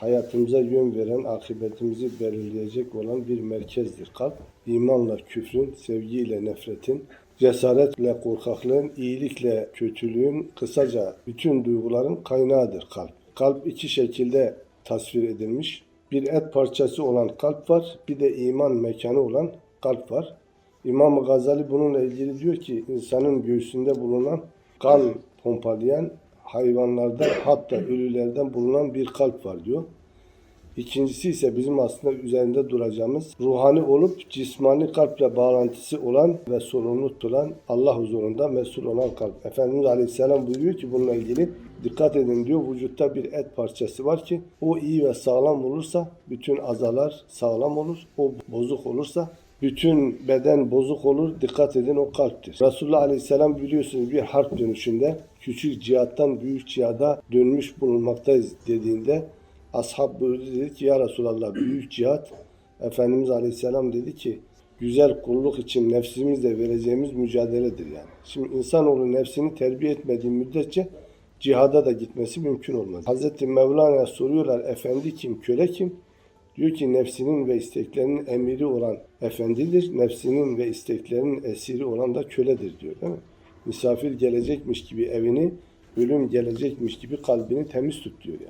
hayatımıza yön veren, akıbetimizi belirleyecek olan bir merkezdir kalp. İmanla küfrün, sevgiyle nefretin, cesaretle korkaklığın, iyilikle kötülüğün, kısaca bütün duyguların kaynağıdır kalp. Kalp iki şekilde tasvir edilmiş. Bir et parçası olan kalp var, bir de iman mekanı olan kalp var. İmam Gazali bununla ilgili diyor ki insanın göğsünde bulunan kan pompalayan hayvanlardan hatta ölülerden bulunan bir kalp var diyor. İkincisi ise bizim aslında üzerinde duracağımız ruhani olup cismani kalple bağlantısı olan ve sorumlu tutulan Allah huzurunda mesul olan kalp. Efendimiz Aleyhisselam buyuruyor ki bununla ilgili dikkat edin diyor vücutta bir et parçası var ki o iyi ve sağlam olursa bütün azalar sağlam olur. O bozuk olursa bütün beden bozuk olur. Dikkat edin o kalptir. Resulullah Aleyhisselam biliyorsunuz bir harp dönüşünde küçük cihattan büyük cihada dönmüş bulunmaktayız dediğinde ashab buyurdu dedi ki ya Resulallah büyük cihat Efendimiz Aleyhisselam dedi ki güzel kulluk için nefsimizle vereceğimiz mücadeledir yani. Şimdi insanoğlu nefsini terbiye etmediği müddetçe cihada da gitmesi mümkün olmaz. Hazreti Mevlana'ya soruyorlar efendi kim, köle kim? Diyor ki nefsinin ve isteklerinin emiri olan efendidir, nefsinin ve isteklerinin esiri olan da köledir diyor değil mi? Misafir gelecekmiş gibi evini, ölüm gelecekmiş gibi kalbini temiz tut diyor yani.